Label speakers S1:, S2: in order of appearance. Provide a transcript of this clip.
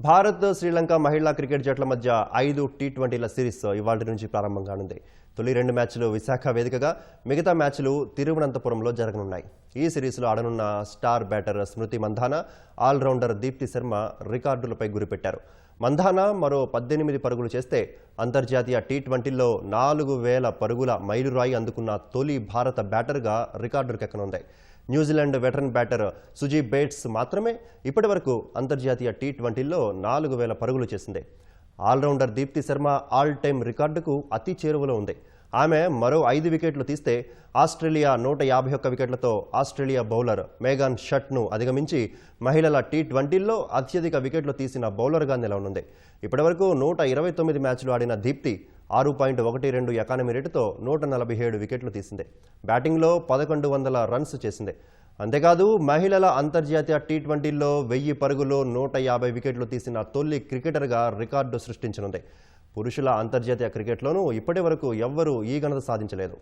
S1: భారత్ శ్రీలంక మహిళా క్రికెట్ జట్ల మధ్య ఐదు టీ ట్వంటీల సిరీస్ ఇవాళ నుంచి ప్రారంభం కానుంది. తొలి రెండు మ్యాచ్లు విశాఖ వేదికగా మిగతా మ్యాచ్లు తిరువనంతపురంలో జరగనున్నాయి. ఈ సిరీస్లో ఆడనున్న star batter Smriti Mandhana allrounder Deepti Sharma రికార్డులపై గురిపెట్టారు. మంధాన మరో పద్దెనిమిది పరుగులు చేస్తే అంతర్జాతీయ టీ ట్వంటీలో నాలుగు వేల పరుగుల మైలురాయి అందుకున్న తొలి భారత బ్యాటర్గా రికార్డులకెక్కనుంది New Zealand veteran batter Suzie Bates మాత్రమే ఇప్పటివరకు అంతర్జాతీయ టీ ట్వంటీలో నాలుగు వేల పరుగులు చేసింది. Allrounder Deepti Sharma all time రికార్డుకు అతి చేరువలో ఉంది. ఆమె మరో ఐదు వికెట్లు తీస్తే ఆస్ట్రేలియా నూట యాభై ఒక్క వికెట్లతో ఆస్ట్రేలియా బౌలర్ మేఘాన్ షట్ను అధిగమించి మహిళల టీ ట్వంటీల్లో అత్యధిక వికెట్లు తీసిన బౌలర్గా నిలవనుంది. ఇప్పటివరకు నూట ఇరవై తొమ్మిది మ్యాచ్లు ఆడిన దీప్తి ఆరు పాయింట్ ఒకటి రెండు ఎకానమీ రేటుతో నూట నలభై ఏడు వికెట్లు తీసింది. బ్యాటింగ్లో పదకొండు వందల రన్స్ చేసింది. అంతేకాదు మహిళల అంతర్జాతీయ టీ ట్వంటీల్లో వెయ్యి పరుగులు నూట యాభై వికెట్లు తీసిన తొలి క్రికెటర్గా రికార్డు సృష్టించనుంది. పురుషుల అంతర్జాతీయ క్రికెట్లోనూ ఇప్పటి వరకు ఎవ్వరూ ఈ ఘనత సాధించలేదు.